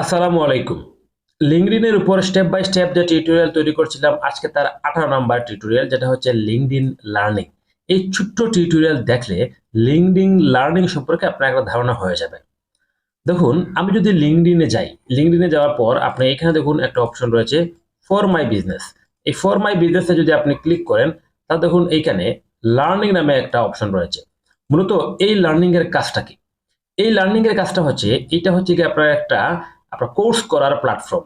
আসসালামু আলাইকুম। লিঙ্কডিনের উপর স্টেপ বাই স্টেপ যে টিউটোরিয়াল তৈরি করছিলাম, আজকে তার আঠারো নাম্বার টিউটোরিয়াল যেটা হচ্ছে লিঙ্কডিন লার্নিং। এই ছোট্ট টিউটোরিয়াল দেখলে লিঙ্কডিন লার্নিং সম্পর্কে আপনার একটা ধারণা হয়ে যাবে। দেখুন, আমি যদি লিঙ্কডিনে যাই লিঙ্কডিনে যাওয়ার পর আপনি এখানে দেখুন একটা অপশন রয়েছে ফর মাই বিজনেস এই ফর মাই বিজনেসে যদি আপনি ক্লিক করেন তাহলে দেখুন এইখানে লার্নিং নামে একটা অপশন রয়েছে। মূলত এই লার্নিং এর কাজটা কি? এই লার্নিং এর কাজটা হচ্ছে, এটা হচ্ছে কি আপনার একটা আপনার কোর্স করার প্ল্যাটফর্ম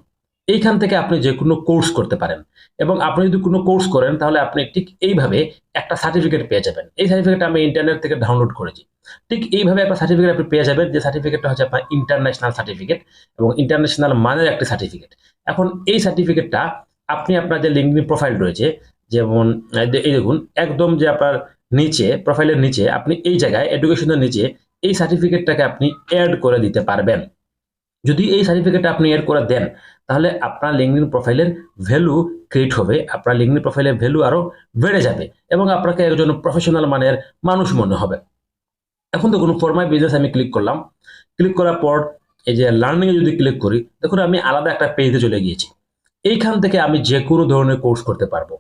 এইখান থেকে আপনি যে কোনো কোর্স করতে পারেন। এবং আপনি যদি কোনো কোর্স করেন, তাহলে আপনি ঠিক এইভাবে একটা সার্টিফিকেট পেয়ে যাবেন। এই সার্টিফিকেট আমি ইন্টারনেট থেকে ডাউনলোড করেছি। ঠিক এইভাবে একটা সার্টিফিকেট আপনি পেয়ে যাবেন, যে সার্টিফিকেটটা হচ্ছে আপনার ইন্টারন্যাশনাল সার্টিফিকেট এবং ইন্টারন্যাশনাল মানের একটি সার্টিফিকেট এখন এই সার্টিফিকেটটা আপনি আপনার যে লিঙ্কডিন প্রোফাইল রয়েছে, যেমন, এই দেখুন, একদম যে আপনার নিচে প্রোফাইলের নিচে, আপনি এই জায়গায় এডুকেশনের নিচে এই সার্টিফিকেটটাকে আপনি অ্যাড করে দিতে পারবেন। যদি এই সার্টিফিকেট আপনি অ্যাড করে দেন, তাহলে আপনার লিঙ্কডিন প্রোফাইলের ভ্যালু ক্রিয়েট হবে, আপনার লিঙ্কডিন প্রোফাইলের ভ্যালু আরও বেড়ে যাবে এবং আপনাকে একজন প্রফেশনাল মানের মানুষ মনে হবে। এখন দেখুন ফর মাই বিজনেস আমি ক্লিক করলাম। ক্লিক করার পর এই যে লার্নিং এ যদি ক্লিক করি, দেখুন আমি আলাদা একটা পেজে চলে গিয়েছি। এইখান থেকে আমি যে কোনো ধরনের কোর্স করতে পারব।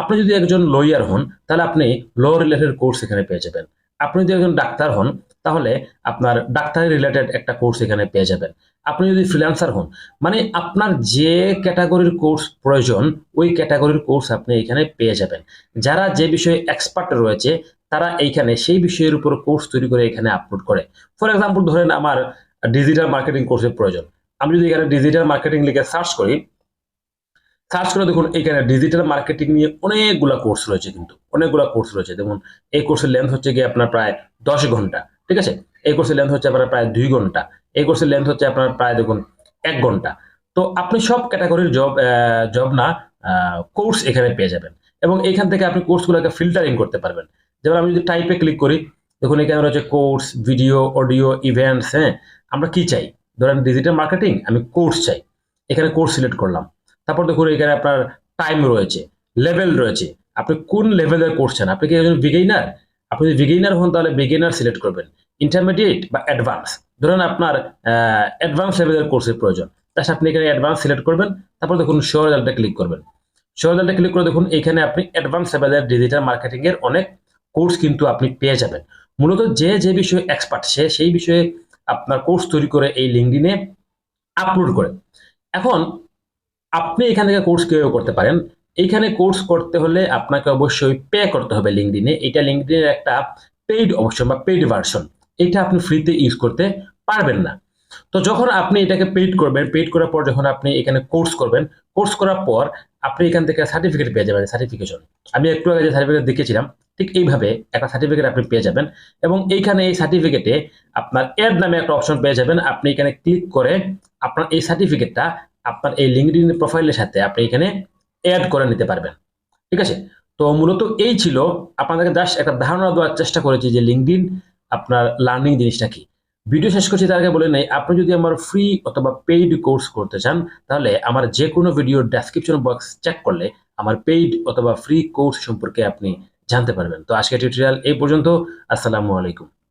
আপনি যদি একজন লয়ার হন, তাহলে আপনি ল রিলেটেড কোর্স এখানে পেয়ে যাবেন। আপনি যদি একজন ডাক্তার হন তাহলে আপনার ডাক্তারি রিলেটেড একটা কোর্স এখানে পেয়ে যাবেন। আপনি যদি ফ্রিল্যান্সার হন মানে আপনার যে ক্যাটাগরির কোর্স প্রয়োজন, ওই ক্যাটাগরির কোর্স আপনি এখানে পেয়ে যাবেন। যারা যে বিষয়ে এক্সপার্ট রয়েছে, তারা এইখানে সেই বিষয়ের উপর কোর্স তৈরি করে এখানে আপলোড করে। ফর এক্সাম্পল ধরেন আমার ডিজিটাল মার্কেটিং কোর্সের প্রয়োজন। আমি যদি এখানে ডিজিটাল মার্কেটিং লিখে সার্চ করি সার্চ করে দেখুন এখানে ডিজিটাল মার্কেটিং নিয়ে অনেকগুলা কোর্স রয়েছে কিন্তু, অনেকগুলা কোর্স রয়েছে। যেমন এই কোর্সের লেন্থ হচ্ছে গিয়ে আপনার প্রায় দশ ঘণ্টা। ঠিক আছে? এই কোর্সের লেন্থ হচ্ছে আপনার প্রায় দুই ঘণ্টা। এই কোর্সের লেন্থ হচ্ছে আপনার প্রায় দেখুন, এক ঘণ্টা। তো আপনি সব ক্যাটাগরির জব জব না কোর্স এখানে পেয়ে যাবেন। এবং এখান থেকে আপনি কোর্সগুলোকে ফিল্টারিং করতে পারবেন। যেমন আমি যদি টাইপে ক্লিক করি, দেখুন এখানে রয়েছে কোর্স ভিডিও অডিও ইভেন্টস হ্যাঁ? আমরা কি চাই? ধরেন ডিজিটাল মার্কেটিং আমি কোর্স চাই। এখানে কোর্স সিলেক্ট করলাম। তারপর দেখুন এখানে আপনার টাইম রয়েছে লেভেল রয়েছে। আপনি কোন লেভেলের কোর্স চান? আপনি কি একজন বিগেইনার আপনি যদি বিগেইনার হন, তাহলে বিগেইনার সিলেক্ট করবেন। ইন্টারমিডিয়েট বা অ্যাডভান্স ধরুন আপনার অ্যাডভান্স লেভেলের কোর্সের প্রয়োজন। তার আপনি এখানে অ্যাডভান্স সিলেক্ট করবেন, তারপর দেখুন শো রেজাল্টে ক্লিক করবেন। শো রেজাল্টে ক্লিক করে দেখুন, এখানে আপনি অ্যাডভান্স লেভেলের ডিজিটাল মার্কেটিংয়ের অনেক কোর্স কিন্তু আপনি পেয়ে যাবেন। মূলত যে যে বিষয়ে এক্সপার্ট সে, সেই বিষয়ে আপনার কোর্স তৈরি করে এই লিঙ্কডিনে আপলোড করে। এখন, আপনি এখান থেকে কোর্স কেউ করতে পারেন? এইখানে কোর্স করতে হলে আপনাকে অবশ্যই পে করতে হবে লিঙ্কডিনে এটা লিঙ্কডিনের একটা পেইড অপশন বা পেইড ভার্সন এটা আপনি ফ্রিতে ইউজ করতে পারবেন না। তো যখন আপনি এটাকে পেইড করবেন পেইড করার পর যখন আপনি এখানে কোর্স করবেন কোর্স করার পর আপনি এখান থেকে সার্টিফিকেট পেয়ে যাবেন সার্টিফিকেশন আমি একটু আগে যে সার্টিফিকেট দেখেছিলাম, ঠিক এইভাবে একটা সার্টিফিকেট আপনি পেয়ে যাবেন এবং এইখানে এই সার্টিফিকেটে আপনার এড নামে একটা অপশন পেয়ে যাবেন। আপনি এখানে ক্লিক করে আপনার এই সার্টিফিকেটটা আপনার এই লিঙ্কডিন প্রোফাইলের সাথে আপনি এখানে অ্যাড করে নিতে পারবেন। ঠিক আছে? তো মূলত এই ছিল, আপনাদেরকে জাস্ট একটা ধারণা দেওয়ার চেষ্টা করেছি যে লিঙ্কডিন আপনার লার্নিং জিনিসটা কি? ভিডিও শেষ করছি, তার আগে বলে নেই, আপনি যদি আমার ফ্রি অথবা পেইড কোর্স করতে চান, তাহলে আমার যে কোনো ভিডিওর ডেসক্রিপশন বক্স চেক করলে আমার পেইড অথবা ফ্রি কোর্স সম্পর্কে আপনি জানতে পারবেন। তো আজকে টিউটোরিয়াল এই পর্যন্ত, আসসালামু আলাইকুম।